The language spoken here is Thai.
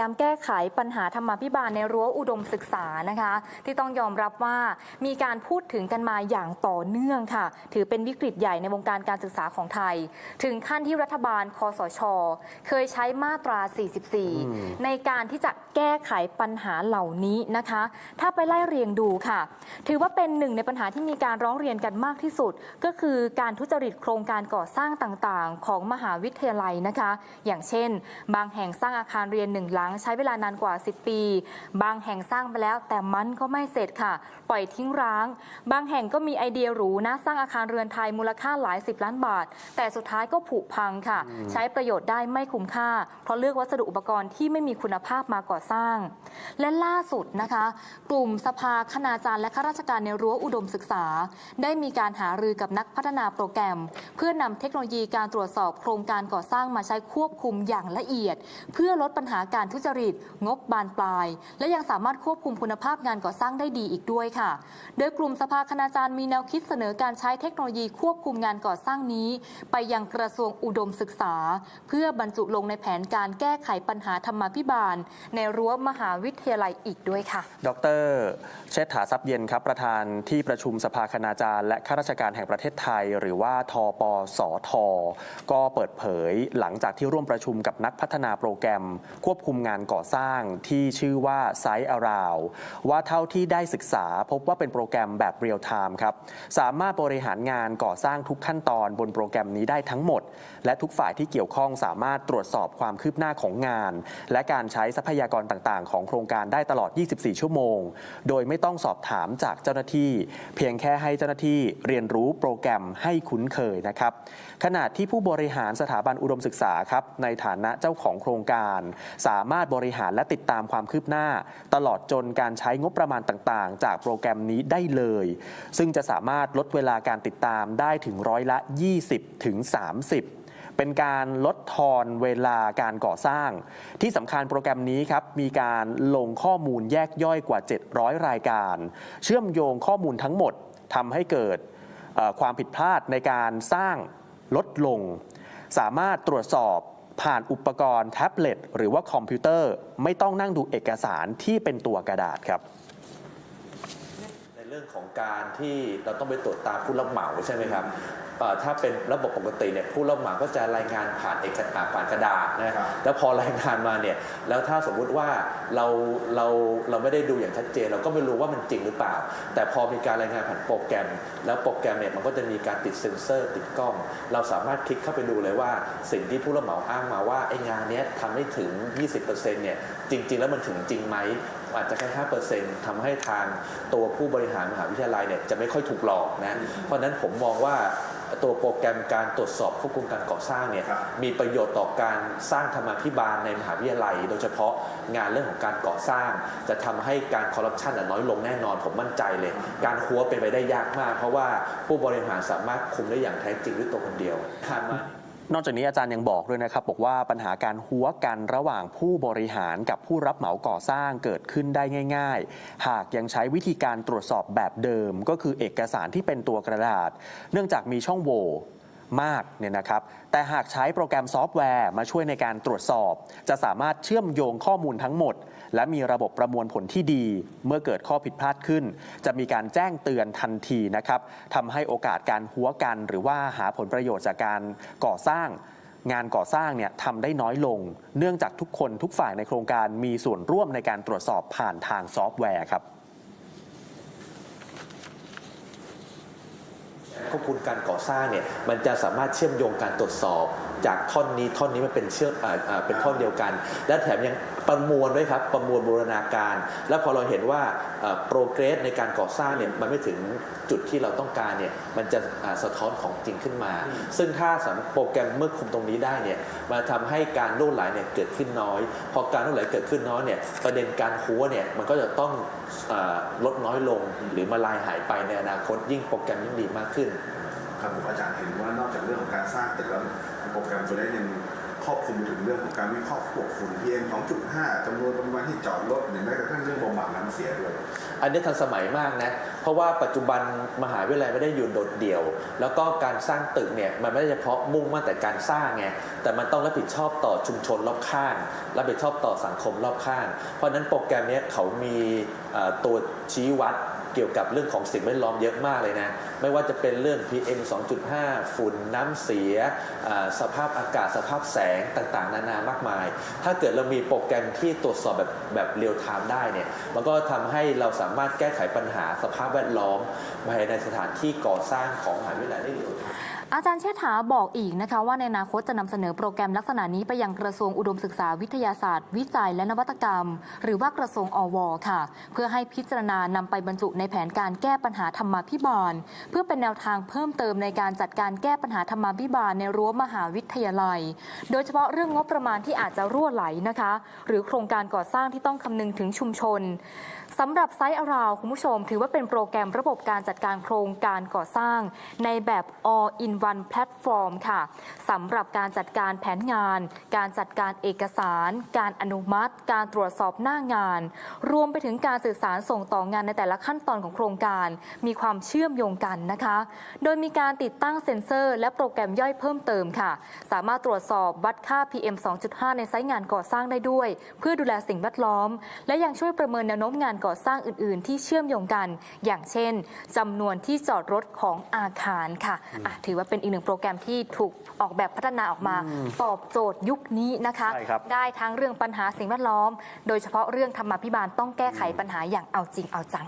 พยายามแก้ไขปัญหาธรรมาภิบาลในรั้วอุดมศึกษานะคะ ที่ต้องยอมรับว่ามีการพูดถึงกันมาอย่างต่อเนื่องค่ะ ถือเป็นวิกฤตใหญ่ในวงการการศึกษาของไทย ถึงขั้นที่รัฐบาล คอสช เคยใช้มาตรา 44 ในการที่จะแก้ไขปัญหาเหล่านี้นะคะ ถ้าไปไล่เรียงดูค่ะ ถือว่าเป็นหนึ่งในปัญหาที่มีการร้องเรียนกันมากที่สุด ก็คือการทุจริตโครงการก่อสร้างต่างๆ ของมหาวิทยาลัยนะคะ อย่างเช่น บางแห่งสร้างอาคารเรียนหนึ่งหลังใช้เวลานานกว่า 10 ปี บางแห่งสร้างไปแล้ว แต่มันก็ไม่เสร็จค่ะ ปล่อยทิ้งร้าง บางแห่งก็มีไอเดียหรูนะ สร้างอาคารเรือนไทยมูลค่าหลายสิบล้านบาท แต่สุดท้ายก็ผุพังค่ะ ใช้ประโยชน์ได้ไม่คุ้มค่า เพราะเลือกวัสดุอุปกรณ์ที่ไม่มีคุณภาพมาก่อสร้าง และล่าสุดนะคะ กลุ่มสภาคณาจารย์และข้าราชการในรั้วอุดมศึกษา ได้มีการหารือกับนักพัฒนาโปรแกรม เพื่อนำเทคโนโลยีการตรวจสอบโครงการก่อสร้างมาใช้ควบคุมอย่างละเอียด เพื่อลดปัญหาการทุจริต งบบานปลาย และยังสามารถควบคุมคุณภาพงานก่อสร้างได้ดีอีกด้วยค่ะ โดยกลุ่มสภาคณาจารย์มีแนวคิดเสนอการใช้เทคโนโลยีควบคุมงานก่อสร้างนี้ ไปยังกระทรวงอุดมศึกษา เพื่อบรรจุลงในแผนการแก้ไขปัญหาธรรมาภิบาล ในรั้วมหาวิทยาลัยอีกด้วยค่ะ ดร เชษฐาทรัพย์เย็นครับประธานที่ประชุมสภาคณาจารย์ และข้าราชการแห่งประเทศไทย หรือว่าทปสท ก็เปิดเผยหลังจากที่ร่วมประชุมกับนักพัฒนาโปรแกรม ควบคุมงานก่อสร้างที่ชื่อว่าไซต์อาราวว่าเท่าที่ได้ศึกษาพบว่าเป็นโปรแกรมแบบเรียลไทม์ครับ สามารถบริหารงานก่อสร้างทุกขั้นตอนบนโปรแกรมนี้ได้ทั้งหมด และทุกฝ่ายที่เกี่ยวข้องสามารถตรวจสอบความคืบหน้าของงาน และการใช้ทรัพยากรต่างๆ ของโครงการได้ตลอด 24 ชั่วโมง โดยไม่ต้องสอบถามจากเจ้าหน้าที่ เพียงแค่ให้เจ้าหน้าที่เรียนรู้โปรแกรมให้คุ้นเคยนะครับขณะที่ผู้บริหารสถาบันอุดมศึกษาครับในฐานะเจ้าของโครงการ สามามารถบริหารและติดตามความคืบหน้า ตลอดจนการใช้งบประมาณต่างๆ จากโปรแกรมนี้ได้เลย ซึ่งจะสามารถลดเวลาการติดตามได้ถึงร้อยละ 20 ถึง 30เป็นการลดทอนเวลาการก่อสร้าง ที่สำคัญโปรแกรมนี้ครับ มีการลงข้อมูลแยกย่อยกว่า 700 รายการ เชื่อมโยงข้อมูลทั้งหมดทำให้เกิดความผิดพลาดในการสร้างลดลง สามารถตรวจสอบ ผ่านอุปกรณ์แท็บเล็ตหรือว่าคอมพิวเตอร์ ไม่ต้องนั่งดูเอกสารที่เป็นตัวกระดาษครับในเรื่องของการที่เราต้องไปตรวจตาผู้รับเหมาใช่ไหมครับ ถ้าเป็นระบบปกติเนี่ยผู้รับเหมาก็จะรายงานผ่านเอกสารผ่านกระดาษนะแล้วพอรายงานมาเนี่ยแล้วถ้าสมมุติว่าเราเราเราไม่ได้ดูอย่างชัดเจน เราก็ไม่รู้ว่ามันจริงหรือเปล่า แต่พอมีการรายงานผ่านโปรแกรม แล้วโปรแกรมเนี่ยมันก็จะมีการติดเซ็นเซอร์ติดกล้อง เราสามารถคลิกเข้าไปดูเลยว่าสิ่งที่ผู้รับเหมาอ้างมาว่าไอ้งานเนี้ยทำไม่ถึง 20%เนี่ยจริง ๆ แล้วมันถึงจริงไหมอาจจะแค่ห้าเปอร์เซ็นต์ทำให้ทางตัวผู้บริหารมหาวิทยาลัยเนี่ยจะไม่ค่อยถูกหลอกนะ เพราะฉะนั้นผมมองว่าตัวโปรแกรมการตรวจสอบควบคุมการก่อสร้างเนี่ยครับมีประโยชน์ต่อการสร้างธรรมาภิบาลในมหาวิทยาลัย โดยเฉพาะงานเรื่องของการก่อสร้าง จะทำให้การคอร์รัปชันน่ะน้อยลงแน่นอนผมมั่นใจเลย การหัวเป็นไปได้ยากมาก เพราะว่าผู้บริหารสามารถคุมได้อย่างแท้จริงด้วยตัวคนเดียวผ่านมา นอกจากนี้อาจารย์ยังบอกด้วยนะครับ บอกว่าปัญหาการหัวกันระหว่างผู้บริหารกับผู้รับเหมาก่อสร้างเกิดขึ้นได้ง่าย ๆ หากยังใช้วิธีการตรวจสอบแบบเดิม ก็คือเอกสารที่เป็นตัวกระดาษ เนื่องจากมีช่องโหว่ มากเนี่ยนะครับ แต่หากใช้โปรแกรมซอฟต์แวร์มาช่วยในการตรวจสอบ จะสามารถเชื่อมโยงข้อมูลทั้งหมด และมีระบบประมวลผลที่ดี เมื่อเกิดข้อผิดพลาดขึ้น จะมีการแจ้งเตือนทันทีนะครับทำให้โอกาสการหัวกัน หรือว่าหาผลประโยชน์จากการก่อสร้างงานก่อสร้างเนี่ยทำได้น้อยลง เนื่องจากทุกคนทุกฝ่ายในโครงการมีส่วนร่วมในการตรวจสอบผ่านทางซอฟต์แวร์ครับ ควบคุมการก่อสร้างเนี่ยมันจะสามารถเชื่อมโยงการตรวจสอบ จากท่อนนี้ท่อนนี้มันเป็นเชื่อมเป็นท่อนเดียวกัน และแถมยัง ประมวลด้วยครับประมวลบูรณาการ แล้วพอเราเห็นว่าโปรเกรสในการก่อสร้างเนี่ยมันไม่ถึงจุดที่เราต้องการเนี่ยมันจะอ่าสะท้อนของจริงขึ้นมา ซึ่งถ้าสามโปรแกรมเมื่อคุมตรงนี้ได้เนี่ยมันทำให้การล่วไหลเนี่ยเกิดขึ้นน้อย พอการล่วไหลเกิดขึ้นน้อยเนี่ยประเด็นการหัวเนี่ยมันก็จะต้องอ่าลดน้อยลงหรือมาลายหายไปในอนาคตยิ่งโปรแกรมยิ่งดีมากขึ้นครับผมอาจารย์เห็นว่านอกจากเรื่องของการสร้างตึกแล้วโปรแกรมตัวนี้ยังข้อ รอบคลุมไปถึงเรื่องของการวิเคราะห์พวกฝุ่น PM 2.5จำนวนปริมาณที่จอดรถหรือแม้กระทั่งเรื่องบำบัดน้ำเสียด้วย อันนี้ทันสมัยมากนะ เพราะว่าปัจจุบันมหาวิทยาลัยไม่ได้อยู่โดดเดี่ยว แล้วก็การสร้างตึกเนี่ยมันไม่ได้เฉพาะมุ่งมั่นแต่การสร้างไงแต่มันต้องรับผิดชอบต่อชุมชนรอบข้างรับผิดชอบต่อสังคมรอบข้าง เพราะนั้นโปรแกรมนี้เขามีตัวชี้วัด เกี่ยวกับเรื่องของสิ่งแวดล้อมเยอะมากเลยนะ ไม่ว่าจะเป็นเรื่อง PM 2.5 ฝุ่นน้ำเสีย สภาพอากาศสภาพแสงต่างๆ นานามากมาย ถ้าเกิดเรามีโปรแกรมที่ตรวจสอบแบบแบบเรียลไทม์ได้เนี่ย มันก็ทำให้เราสามารถแก้ไขปัญหาสภาพแวดล้อมภายในสถานที่ก่อสร้างของมหาวิทยาลัยได้เร็ว อาจารย์เชษฐาบอกอีกนะคะว่าในอนาคตจะนำเสนอโปรแกรมลักษณะนี้ไปยังกระทรวงอุดมศึกษาวิทยาศาสตร์ วิจัยและนวัตกรรม หรือว่ากระทรวงอวค่ะ เพื่อให้พิจารณานำไปบรรจุในแผนการแก้ปัญหาธรรมาภิบาล เพื่อเป็นแนวทางเพิ่มเติมในการจัดการแก้ปัญหาธรรมาภิบาลในรั้วมหาวิทยาลัย โดยเฉพาะเรื่องงบประมาณที่อาจจะรั่วไหลนะคะ หรือโครงการก่อสร้างที่ต้องคำนึงถึงชุมชนสำหรับไซต์อราวคุณผู้ชม ถือว่าเป็นโปรแกรมระบบการจัดการโครงการก่อสร้าง ในแบบ all in one platform ค่ะสำหรับการจัดการแผนงาน การจัดการเอกสาร การอนุมัติ การตรวจสอบหน้างาน รวมไปถึงการสื่อสารส่งต่องานในแต่ละขั้นตอนของโครงการ มีความเชื่อมโยงกันนะคะ โดยมีการติดตั้งเซ็นเซอร์ และโปรแกรมย่อยเพิ่มเติมค่ะ สามารถตรวจสอบวัดค่า PM 2.5 ในไซต์งานก่อสร้างได้ด้วย เพื่อดูแลสิ่งแวดล้อม และยังช่วยประเมินแนวโน้มงานก่อสร้างอื่น ๆ ที่เชื่อมโยงกัน อย่างเช่นจำนวนที่จอดรถของอาคารค่ะอะถือว่าเป็นอีกหนึ่งโปรแกรมที่ถูกออกแบบพัฒนาออกมา ตอบโจทย์ยุคนี้นะคะ ใช่ครับ ได้ทั้งเรื่องปัญหาสิ่งแวดล้อม โดยเฉพาะเรื่องธรรมาภิบาลต้องแก้ไขปัญหาอย่างเอาจริงเอาจัง